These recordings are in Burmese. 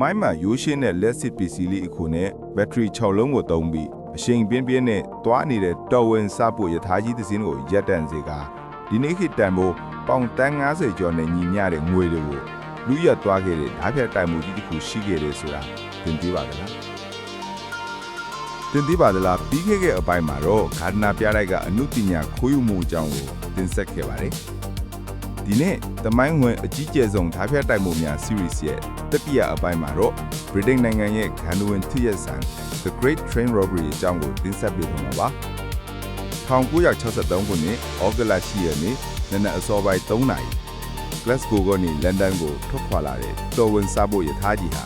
မိုင်းမှာရိုးရှင်းတဲ့လက်စစ်ပစ္စည်းလေးအခုနဲ့ဘက်ထရီ6လုံးကိုသုံးပြီးအရှိန်ပြင်းပြင်းနဲ့တွားနေတဲ့တော်ဝင်စဖို့ယထာကြီးတစ်စင်းကိုရက်တန့်စေကဒီနေ့ခေတ်တန်ဖို့ပေါင်တန်း90ကျော်နဲ့ညီမျှတဲ့ငွေတွေကိုလူရက်သွားခဲ့တဲ့ဓာတ်ဖြတ်တိုင်မှုကြီးတစ်ခုရှိခဲ့တယ်ဆိုတာသင်သိပါသလားသင်သိပါသလားပြီးခဲ့တဲ့အပိုင်းမှာတော့ဂါဒနာပြတိုက်ကအနုပညာခိုးယူမှုအကြောင်းကိုသင်ဆက်ခဲ့ပါတယ် ဒီနေ့သမိုင်းဝင်အကြီးကျယ်ဆုံးဓာတ်ဖြတ်တိုင်မှုများ series ရဲ့တတိယအပိုင်းမှာတော့ Britain နိုင်ငံရဲ့ဂန္ဓဝင်ထိရက်ဆန် The Great Train Robbery အကြောင်းကိုတင်ဆက်ပေးသွားမှာပါ1963ခုနှစ်ဩဂုတ်လ10ရက်နေ့နနက်အစောပိုင်း3နာရီ Glasgow ကနေလန်ဒန်ကိုထွက်ခွာလာတဲ့တော်ဝင်စားဖို့ယထာကြီးဟာ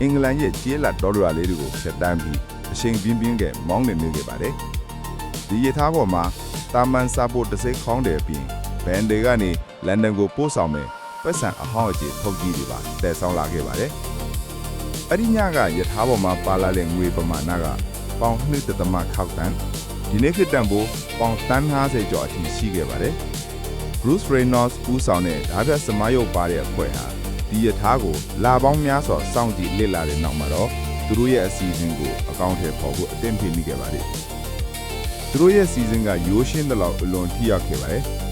အင်္ဂလန်ရဲ့ကျေးလက်ဒေါ်လာလေးတွေကိုဖျက်တမ်းပြီးအချိန်ပြင်းပြင်းကမောင်းနေနေခဲ့ပါတယ်။ဒီယထာပေါ်မှာတာမန်စားဖို့တစ်စိတ်ခေါင်းတယ်ပြီး ဘန်ဒေကနေလန်ဒန်ကိုပို့ဆောင်မယ်ပတ်စံအဟောင်းအကျေထုတ်ကြည့်တွေပါတည်ဆောင်လာခဲ့ပါတယ်။အဲ့ဒီညကယထာပေါ်မှာပါလာတဲ့ငွေပမာဏကပေါင်2တသမခောက်တန်းဒီနေ့ခေတ်တန်ဖို့ပေါင်တန်း50ကျော်အထိရှိခဲ့ပါတယ်။ Bruce Reynolds ဦးဆောင်တဲ့ဓာတ်ပြစမယုတ်ပါတဲ့အဖွဲ့ဟာဒီယထာကိုလာပေါင်းများစွာစောင့်ကြည့်လစ်လာတဲ့နောက်မှာတော့သူတို့ရဲ့အစီအစဉ်ကိုအကောင့်ထဲပေါ်ဖို့အသင့်ဖြစ်မိခဲ့ပါတယ်။သူတို့ရဲ့စီစဉ်ကရိုးရှင်းတဲ့လောက်အလွန်ထိရောက်ခဲ့ပါတယ်။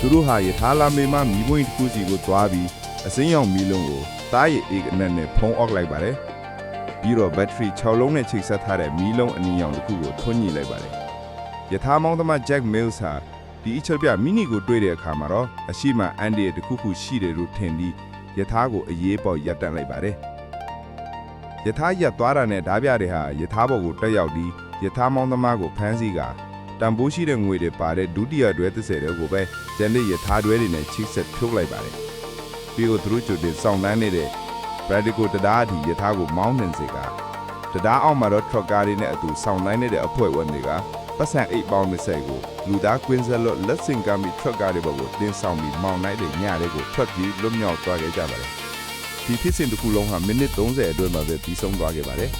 သူတို့ဟာယထာလာမေမမီးပွင့်တစ်ခုစီကိုသွားပြီးအစင်းရောင်မီးလုံးကိုတားရည်အေးအနက်နဲ့ဖုံးအောက်လိုက်ပါတယ်။ပြီးတော့ဘက်ထရီ6လုံးနဲ့ချိတ်ဆက်ထားတဲ့မီးလုံးအနီရောင်တစ်ခုကိုထွန်းညှိလိုက်ပါတယ်။ယထာမောင်းသမား Jack Mills ဟာဒီအချက်ပြမိနီကိုတွေ့တဲ့အခါမှာတော့အရှိမအန်ဒီရဲ့တစ်ခုခုရှိတယ်လို့ထင်ပြီးယထာကိုအရေးပေါ်ရပ်တန့်လိုက်ပါတယ်။ယထာရပ်သွားတာနဲ့ဓာပြတွေဟာယထာဘော်ကိုတက်ရောက်ပြီးယထာမောင်းသမားကိုဖမ်းဆီးက တန်ဖိုးရှိတဲ့ငွေတွေပါတဲ့ဒုတိယတွဲ30တဲ့ကိုပဲကျန်တဲ့ယထာတွဲတွေနဲ့ချိတ်ဆက်ထုတ်လိုက်ပါတယ်။ပြီးတော့သူတို့ကြိုတင်စောင့်တန်းနေတဲ့ Radical တရားအထိယထာကိုမောင်းနှင်စေကတရားအောက်မှာတော့ truck ကားတွေနဲ့အတူစောင့်တိုင်းနေတဲ့အဖွဲ့ဝင်တွေကပတ်စံအိတ်ပေါင်း20ကိုလူသားကွင်းဆက်လို့လက်စင်ကမ်းပြီး truck ကားတွေဘက်ကိုတင်းဆောင်ပြီးမောင်းလိုက်တဲ့ညလေးကိုထွက်ပြီးလွတ်မြောက်သွားခဲ့ကြပါတယ်။ဒီဖြစ်စဉ်တစ်ခုလုံးဟာမိနစ်30အတွင်းမှာပဲပြီးဆုံးသွားခဲ့ပါတယ်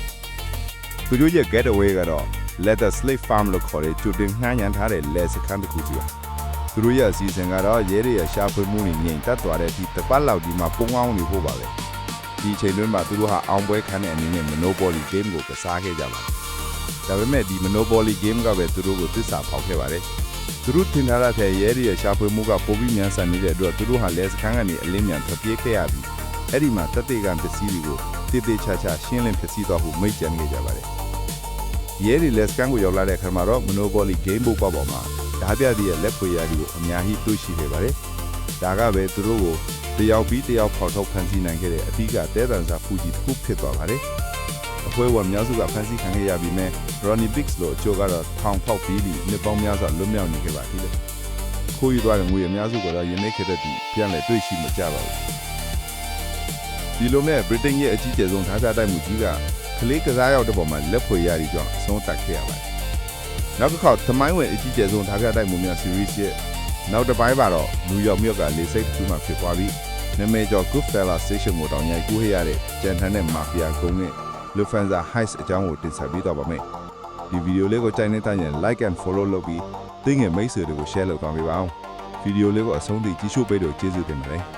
။သူတို့ရဲ့ getaway ကတော့ Leather Slave Farm လို့ခေါ်တဲ့ကျူတင်ငှားရမ်းထားတဲ့လယ်စခန်းတစ်ခုကြီးပါ။သူတို့ရဲ့အစီအစဉ်ကတော့ရဲတွေရဲ့ရှာဖွေမှုတွေငြိမ်သက်သွားတဲ့ဒီတစ်ပတ်လောက်ဒီမှာပုံအောင်နေဖို့ပါပဲ။ဒီအချိန်တွင်းမှာသူတို့ဟာအောင်ပွဲခန်းတဲ့အနေနဲ့ Monopoly game ကိုကစားခဲ့ကြပါတယ်။ဒါပေမဲ့ဒီ Monopoly game ကပဲသူတို့ကိုသစ္စာဖောက်ခဲ့ပါတယ်။သူတို့ထင်ထားတဲ့ထက်ရဲတွေရဲ့ရှာဖွေမှုကပိုပြီးမြန်ဆန်နေတဲ့အတွက်သူတို့ဟာလယ်စခန်းကနေအလင်းမြန်ထွက်ပြေးခဲ့ရပြီးအဲ့ဒီမှာတက်တေကံပစ္စည်းတွေကိုတေးသေးချာချာရှင်းလင်းဖြစ်စီသွားဖို့မိတ်ကြံခဲ့ကြပါတယ်။ ရဲတွေလက်စကန်ကိုရောက်လာတဲ့အခါမှာတော့ Monopoly game board ပေါ်မှာဓာပြတည်းရဲ့လက်ဖွေရာဒီကိုအများကြီးတွေ့ရှိခဲ့ပါတယ်။ဒါကပဲသူတို့ကိုတယောက်ပြီးတယောက်ဖောက်ထုတ်ဖန်ဆီးနိုင်ခဲ့တဲ့အထူးကတဲတန်စာဖူကြီးတစ်ခုဖြစ်သွားပါတယ်။အဖွဲဝမြောက်စုကဖန်ဆီးခံခဲ့ရပြီးမဲ့ Ronnie Biggs လို့အချို့ကတော့ထောင်ဖောက်ပြီးပြီးနှစ်ပေါင်းများစွာလွတ်မြောက်နေခဲ့ပါသေးတယ်။ခိုးယူသွားတဲ့ငွေအများစုကတော့ယနေ့ခေတ်တည်းပြန်လည်တွေ့ရှိမကြပါဘူး။ဒီလိုနဲ့ Britain ရဲ့အကြီးကျယ်ဆုံးဓာတ်ပြတိုက်မှုကြီးက ကလေးကစားရောက်တဲ့ပေါ်မှာလက်ဖွေရည်ကြောင့်အဆုံးသတ်ခဲ့ရပါတယ်။နောက်တစ်ခေါက်သမိုင်းဝင်အကြီးကျယ်ဆုံးဓာတ်ပြတိုက်မှုများ series ရဲ့နောက်တစ်ပိုင်းမှာတော့နယူးယောက်မြို့ကလေဆိပ်တစ်ခုမှဖြစ်သွားပြီးနာမည်ကျော် Goodfellas Station ကိုတောင်ရိုက်ကူးခဲ့ရတဲ့ကြံထမ်းတဲ့မာဖီယာကုန်းနဲ့ Lufthansa Heist အကြောင်းကိုတင်ဆက်ပေးတော့ပါမယ်။ဒီဗီဒီယိုလေးကိုကြိုက်နေတဲ့ရင် like and follow လုပ်ပြီးသိငယ်မိတ်ဆွေတွေကို share လုပ်သွားပေးပါအောင်။ဗီဒီယိုလေးကိုအဆုံးထိကြည့်ရှုပေးလို့ကျေးဇူးတင်ပါတယ်။